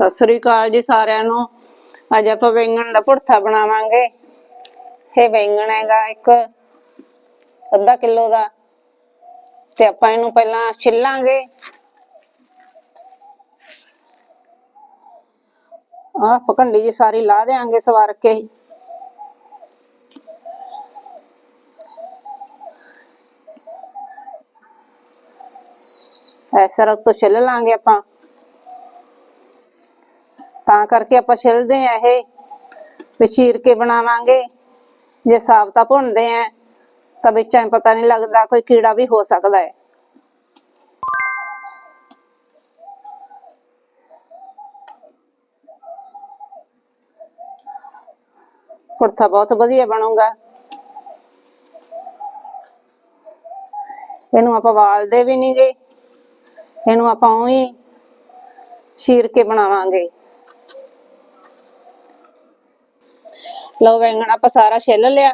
ਸਤਿ ਸ੍ਰੀ ਅਕਾਲ ਜੀ ਸਾਰਿਆਂ ਨੂੰ। ਅੱਜ ਆਪਾਂ ਬੈਂਗਣ ਦਾ ਭੁਰਥਾ ਬਣਾਵਾਂਗੇ। ਇਹ ਬੈਂਗਣ ਹੈਗਾ ਇੱਕ ਅੱਧਾ ਕਿਲੋ ਦਾ। ਤੇ ਆਪਾਂ ਇਹਨੂੰ ਪਹਿਲਾਂ ਛਿੱਲਾਂਗੇ। ਆਹ ਪਕੰਡੀ ਜੀ ਸਾਰੀ ਲਾ ਦੇਾਂਗੇ ਸਵਾਰ ਕੇ। ਇਸ ਤਰ੍ਹਾਂ ਤੋਂ ਛਿੱਲ ਲਾਂਗੇ ਆਪਾਂ। ਤਾਂ ਕਰਕੇ ਆਪਾਂ ਛਿਲਦੇ ਆ ਇਹ, ਵੀ ਚੀਰ ਕੇ ਬਣਾਵਾਂਗੇ। ਜੇ ਸਾਬਤਾ ਭੁੰਨਦੇ ਆ, ਤਾਂ ਵਿੱਚਾਂ ਪਤਾ ਨਹੀਂ ਲੱਗਦਾ ਕੋਈ ਕੀੜਾ ਵੀ ਹੋ ਸਕਦਾ ਹੈ। ਕੁੜਤਾ ਬਹੁਤ ਵਧੀਆ ਬਣੂਗਾ। ਇਹਨੂੰ ਆਪਾਂ ਵਾਲਦੇ ਵੀ ਨਹੀਂਗੇ ਇਹਨੂੰ ਆਪਾਂ ਉਹੀ ਸ਼ੀਰ ਕੇ ਬਣਾਵਾਂਗੇ। ਲਓ ਬੈਂਗਣ ਆਪਾਂ ਸਾਰਾ ਛਿੱਲ ਲਿਆ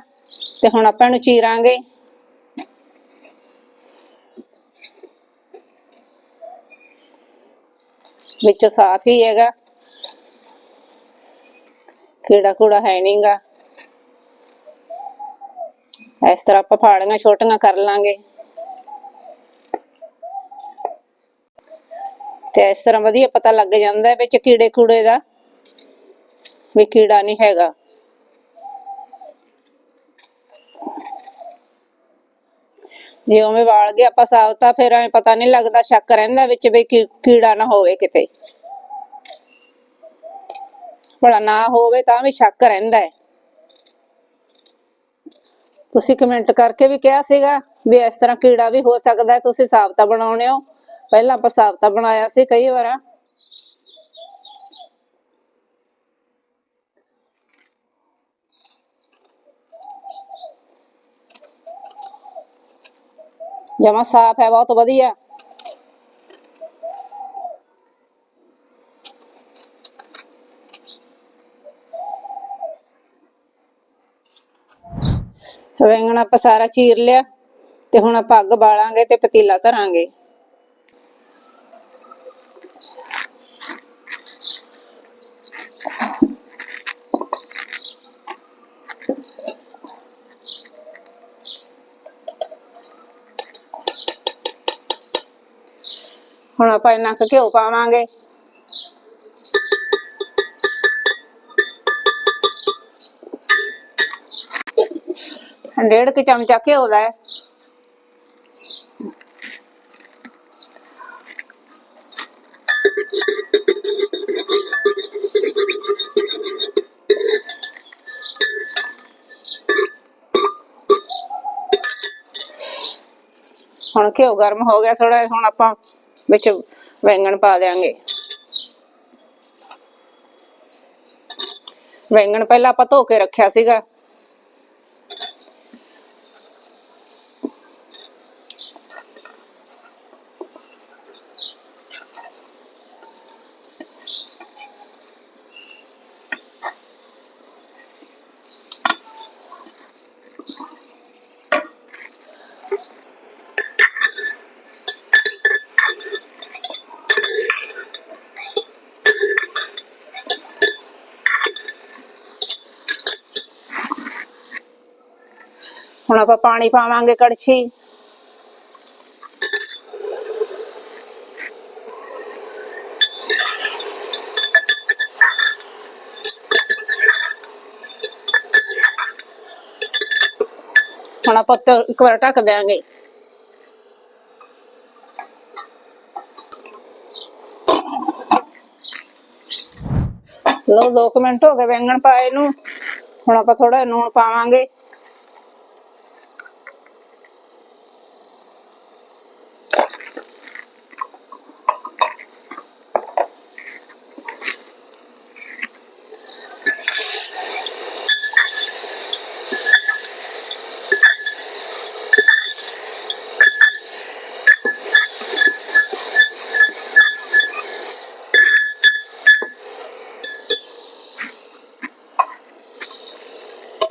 ਤੇ ਹੁਣ ਆਪਾਂ ਇਹਨੂੰ ਚੀਰਾਂਗੇ। ਵਿੱਚੋਂ ਸਾਫ਼ ਹੀ ਹੈਗਾ। ਕੀੜਾ ਕੂੜਾ ਹੈ ਨਹੀਂਗਾ ਇਸ ਤਰ੍ਹਾਂ ਆਪਾਂ ਫਾੜੀਆਂ ਛੋਟੀਆਂ ਕਰ ਲਾਂਗੇ। ਤੇ ਇਸ ਤਰ੍ਹਾਂ ਵਧੀਆ ਪਤਾ ਲੱਗ ਜਾਂਦਾ ਵਿੱਚ ਕੀੜੇ ਕੂੜੇ ਦਾ ਵੀ ਕੀੜਾ ਨਹੀਂ ਹੈਗਾ। ਜੇ ਉਵੇਂ ਵਾਲ ਗਿਆ ਆਪਾਂ ਸਾਵਤਾ ਫਿਰ ਐ ਪਤਾ ਨਹੀਂ ਲੱਗਦਾ, ਸ਼ੱਕ ਰਹਿੰਦਾ ਵਿੱਚ ਵੀ ਕੀ- ਕੀੜਾ ਨਾ ਹੋਵੇ ਕਿਤੇ। ਭਲਾ ਨਾ ਹੋਵੇ ਤਾਂ ਵੀ ਸ਼ੱਕ ਰਹਿੰਦਾ ਹੈ। ਤੁਸੀਂ ਕਮੈਂਟ ਕਰਕੇ ਵੀ ਕਿਹਾ ਸੀਗਾ ਵੀ ਇਸ ਤਰ੍ਹਾਂ ਕੀੜਾ ਵੀ ਹੋ ਸਕਦਾ ਹੈ, ਤੁਸੀਂ ਸਾਬਤਾ ਬਣਾਉਣੇ ਹੋ। ਪਹਿਲਾਂ ਆਪਾਂ ਸਾਬਤਾ ਬਣਾਇਆ ਸੀ ਕਈ ਵਾਰਾਂ। ਜਮਾ ਸਾਫ਼ ਹੈ, ਬਹੁਤ ਵਧੀਆ। ਬੈਂਗਣ ਆਪਾਂ ਸਾਰਾ ਚੀਰ ਲਿਆ, ਤੇ ਹੁਣ ਆਪਾਂ ਅੱਗ ਬਾਲਾਂਗੇ ਤੇ ਪਤੀਲਾ ਧਰਾਂਗੇ। ਹੁਣ ਆਪਾਂ ਇੰਨਾ ਕੁ ਘਿਓ ਪਾਵਾਂਗੇ। ਡੇਢ ਕੁ ਚਮਚਾ ਘਿਓ ਦਾ ਹੈ। ਹੁਣ ਘਿਓ ਗਰਮ ਹੋ ਗਿਆ ਥੋੜਾ ਹੁਣ ਆਪਾਂ ਵਿੱਚ ਬੈਂਗਣ ਪਾ ਦਿਆਂਗੇ। ਬੈਂਗਣ ਪਹਿਲਾਂ ਆਪਾਂ ਧੋ ਕੇ ਰੱਖਿਆ ਸੀਗਾ। ਹੁਣ ਆਪਾਂ ਪਾਣੀ ਪਾਵਾਂਗੇ ਕੜਛੀ। ਹੁਣ ਆਪਾਂ ਇੱਕ ਵਾਰ ਢੱਕ ਦਿਆਂਗੇ। ਲੋ 2 ਮਿੰਟ ਹੋ ਗਏ ਬੈਂਗਣ ਪਾਏ ਨੂੰ। ਹੁਣ ਆਪਾਂ ਥੋੜਾ ਲੂਣ ਪਾਵਾਂਗੇ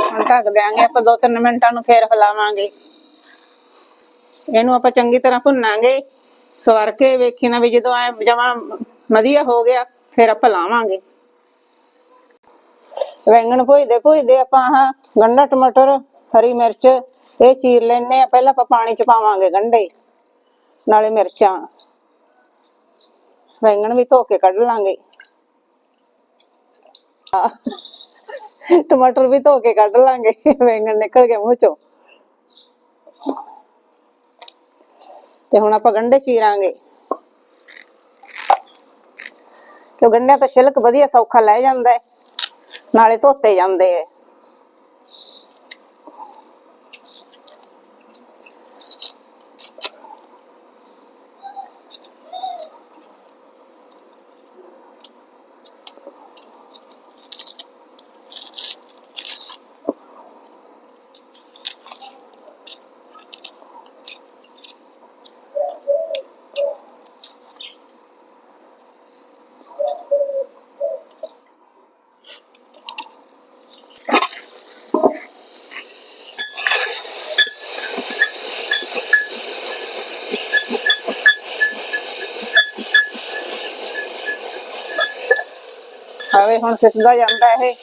ਹੁਣ ਢੱਕ ਦਿਆਂਗੇ, ਆਪਾਂ 2-3 ਮਿੰਟਾਂ ਨੂੰ ਫੇਰ ਹਿਲਾਵਾਂਗੇ। ਇਹਨੂੰ ਆਪਾਂ ਚੰਗੀ ਤਰ੍ਹਾਂ ਭੁੰਨਾਂਗੇ, ਸਵਰ ਕੇ ਵੇਖੀ ਨਾ ਵੀ ਜਦੋਂ ਐ ਜਮਾ ਵਧੀਆ ਹੋ ਗਿਆ, ਫਿਰ ਆਪਾਂ ਲਾਵਾਂਗੇ। ਵੈਂਗਣ ਭੁਜਦੇ ਭੁਜਦੇ ਆਪਾਂ ਆਹ ਗੰਢਾ ਟਮਾਟਰ, ਹਰੀ ਮਿਰਚ, ਇਹ ਚੀਰ ਲੈਣੇ ਆ ਪਹਿਲਾਂ ਆਪਾਂ ਪਾਣੀ ਚ ਪਾਵਾਂਗੇ ਗੰਢੇ ਨਾਲੇ ਮਿਰਚਾਂ। ਵੈਂਗਣ ਵੀ ਧੋ ਕੇ ਕੱਢ ਲਾਂਗੇ। ਟਮਾਟਰ ਵੀ ਧੋ ਕੇ ਕੱਢ ਲਾਂਗੇ, ਬੈਂਗਣ ਨਿਕਲ ਗਏ ਮੂੰਹ ਚੋਂ। ਤੇ ਹੁਣ ਆਪਾਂ ਗੰਢੇ ਚੀਰਾਂਗੇ। ਤੇ ਗੰਢਿਆਂ ਤੋਂ ਛਿਲਕ ਵਧੀਆ ਸੌਖਾ ਲੈ ਜਾਂਦਾ ਹੈ, ਨਾਲੇ ਧੋਤੇ ਜਾਂਦੇ ਐ ਹਾਵੇ ਹੁਣ ਸਿੱਧਾ ਜਾਂਦਾ ਇਹ।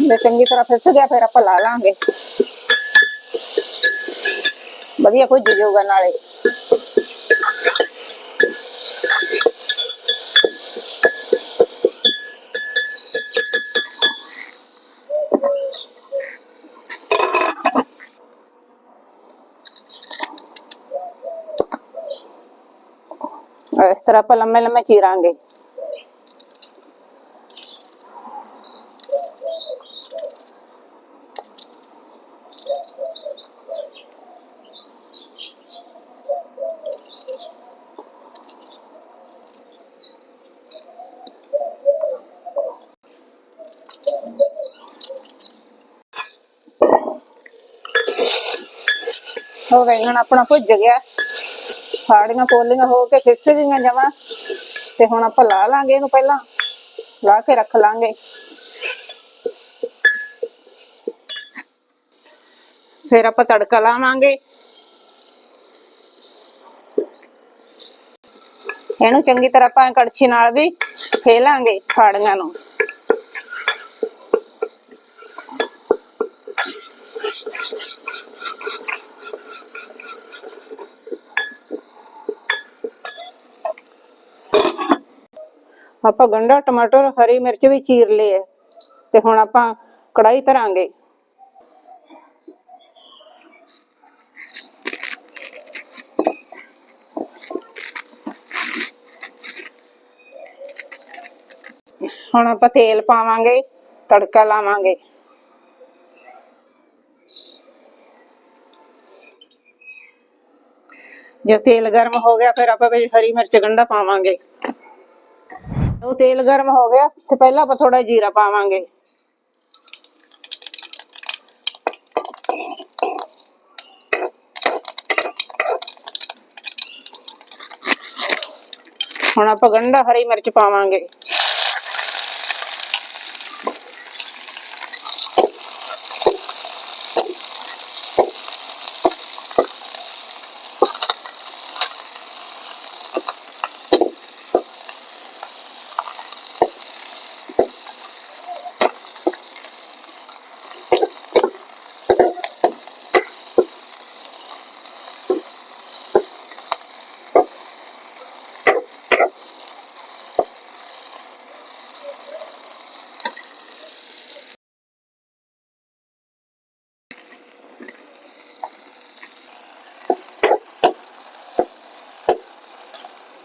ਜੇ ਚੰਗੀ ਤਰ੍ਹਾਂ ਫਿਸ ਗਿਆ, ਫਿਰ ਆਪਾਂ ਲਾ ਲਾਂਗੇ। ਵਧੀਆ ਭੁੱਜ ਜਾਊਗਾ ਨਾਲੇ। ਤਰ੍ਹਾਂ ਆਪਾਂ ਲੰਮੇ ਲੰਮੇ ਚੀਰਾਂਗੇ। ਹੋ ਵੈਂਗਣ ਆਪਣਾ ਭੁੱਜ ਗਿਆ। ਫਾੜੀਆਂ ਪੋਲੀਆਂ ਹੋ ਕੇ ਫਿਸ ਗਈਆਂ ਜਮਾ। ਤੇ ਹੁਣ ਆਪਾਂ ਲਾ ਲਾਂਗੇ ਇਹਨੂੰ ਪਹਿਲਾਂ। ਲਾ ਕੇ ਰੱਖ ਲਾਂਗੇ। ਫਿਰ ਆਪਾਂ ਤੜਕਾ ਲਾਵਾਂਗੇ। ਇਹਨੂੰ ਚੰਗੀ ਤਰ੍ਹਾਂ ਆਪਾਂ ਕੜਛੀ ਨਾਲ ਵੀ ਫੇਲਾਂਗੇ ਫਾੜੀਆਂ ਨੂੰ। ਆਪਾਂ ਗੰਡਾ, ਟਮਾਟਰ, ਹਰੀ ਮਿਰਚ ਵੀ ਚੀਰ ਲਏ ਹੈ ਤੇ ਹੁਣ ਆਪਾਂ ਕੜਾਈ ਧਰਾਂਗੇ। ਹੁਣ ਆਪਾਂ ਤੇਲ ਪਾਵਾਂਗੇ, ਤੜਕਾ ਲਾਵਾਂਗੇ। ਜੇ ਤੇਲ ਗਰਮ ਹੋ ਗਿਆ, ਫਿਰ ਆਪਾਂ ਵਿੱਚ ਹਰੀ ਮਿਰਚ ਗੰਡਾ ਪਾਵਾਂਗੇ। ਉਹ ਤੇਲ ਗਰਮ ਹੋ ਗਿਆ, ਤੇ ਪਹਿਲਾਂ ਆਪਾਂ ਥੋੜਾ ਜੀਰਾ ਪਾਵਾਂਗੇ। ਹੁਣ ਆਪਾਂ ਗੰਢਾ ਹਰੀ ਮਿਰਚ ਪਾਵਾਂਗੇ।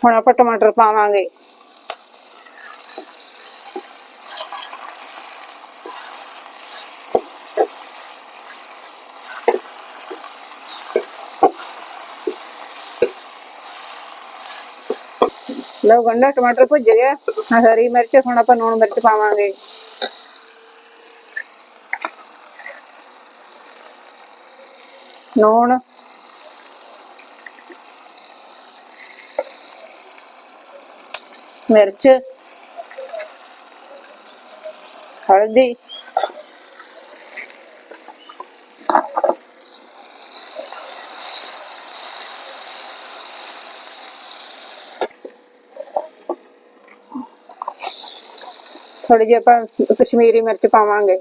ਹੁਣ ਆਪਾਂ ਟਮਾਟਰ ਪਾਵਾਂਗੇ। ਲਓ ਗੰਡਾ ਟਮਾਟਰ ਭੁੱਜ ਗਿਆ। ਆਹ ਹਰੀ ਮਿਰਚ, ਹੁਣ ਆਪਾਂ ਲੂਣ ਮਿਰਚ ਪਾਵਾਂਗੇ। ਲੂਣ ਮਿਰਚ ਹਲਦੀ ਥੋੜੀ ਜਿਹੀ ਆਪਾਂ ਕਸ਼ਮੀਰੀ ਮਿਰਚ ਪਾਵਾਂਗੇ।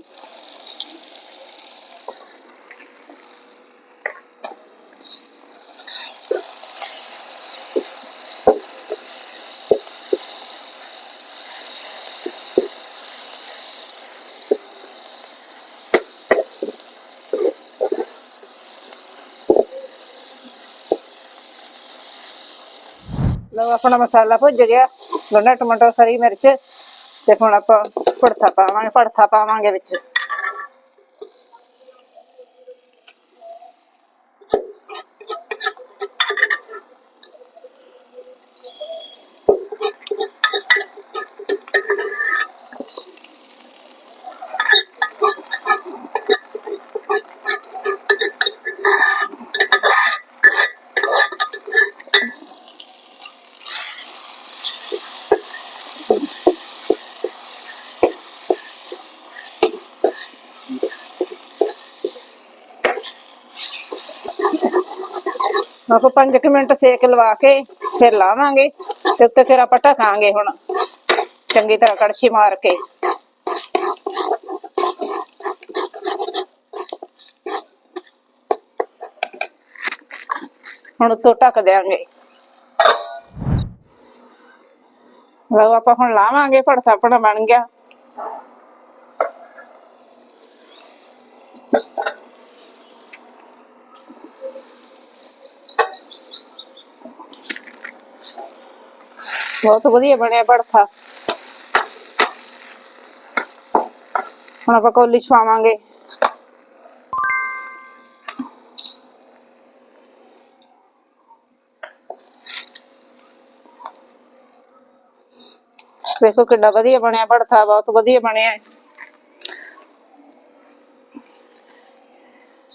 ਲਓ ਆਪਣਾ ਮਸਾਲਾ ਭੁੱਜ ਗਿਆ ਗੰਢਾ ਟਮਾਟਰ, ਹਰੀ ਮਿਰਚ ਤੇ ਹੁਣ ਆਪਾਂ ਭੜਥਾ ਪਾਵਾਂਗੇ ਭੜਥਾ ਪਾਵਾਂਗੇ ਵਿੱਚ। ਆਪਾਂ 5 ਮਿੰਟ ਸੇਕ ਲਵਾ ਕੇ ਫਿਰ ਲਾਵਾਂਗੇ ਤੇ ਉੱਤੇ ਫਿਰ ਆਪਾਂ ਢਕਾਂਗੇ ਹੁਣ। ਚੰਗੀ ਤਰ੍ਹਾਂ ਕੜਛੀ ਮਾਰ ਕੇ। ਹੁਣ ਉੱਤੋਂ ਢੱਕ ਦਿਆਂਗੇ। ਲਓ ਆਪਾਂ ਹੁਣ ਲਾਵਾਂਗੇ ਭੜਥਾ ਆਪਣਾ ਬਣ ਗਿਆ। ਬਹੁਤ ਵਧੀਆ ਬਣਿਆ ਭੜਥਾ ਹੁਣ ਆਪਾਂ ਕੌਲੀ ਚ ਪਾਵਾਂਗੇ ਵੇਖੋ ਕਿੰਨਾ ਵਧੀਆ ਬਣਿਆ, ਭੜਥਾ ਬਹੁਤ ਵਧੀਆ ਬਣਿਆ ਹੈ।